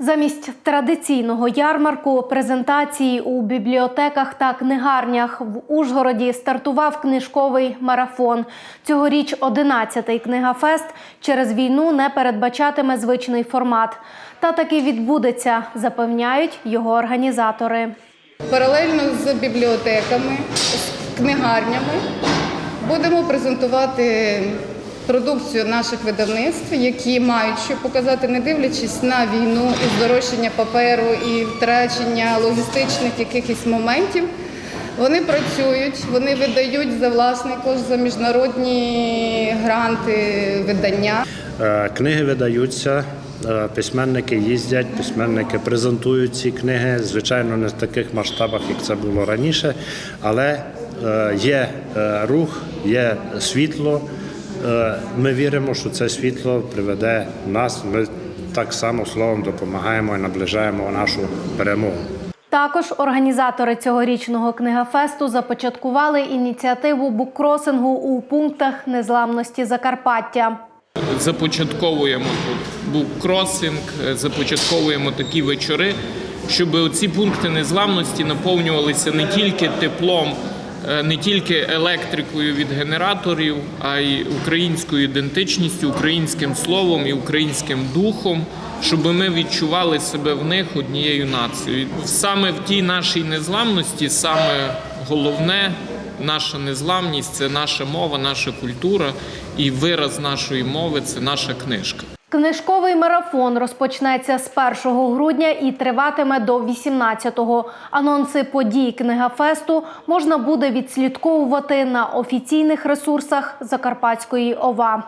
Замість традиційного ярмарку презентації у бібліотеках та книгарнях в Ужгороді стартував книжковий марафон. Цьогоріч 11-й книгафест через війну не передбачатиме звичний формат. Та таки відбудеться, запевняють його організатори. Паралельно з бібліотеками, з книгарнями будемо презентувати продукцію наших видавництв, які мають що показати, не дивлячись на війну і здорожчання паперу і втрачення логістичних якихось моментів. Вони працюють, вони видають за власний кошт, за міжнародні гранти видання. Е, Книги видаються, е, письменники їздять, письменники презентують ці книги. Звичайно, не в таких масштабах, як це було раніше, але е, є рух, є світло. Е, Ми віримо, що це світло приведе нас. Ми так само словом допомагаємо і наближаємо нашу перемогу. Також організатори цьогорічного книгафесту започаткували ініціативу буккросингу у пунктах незламності Закарпаття. започатковуємо тут буккросинг, е, започатковуємо такі вечори, щоб ці пункти незламності наповнювалися не тільки теплом, не тільки електрикою від генераторів, а й українською ідентичністю, українським словом і українським духом, щоб ми відчували себе в них однією нацією. Саме в тій нашій незламності, саме головне наша незламність це наша мова, наша культура і вираз нашої мови це наша книжка. Книжковий марафон розпочнеться з 1 грудня і триватиме до 18-го. Анонси подій книгафесту можна буде відслідковувати на офіційних ресурсах Закарпатської ОВА.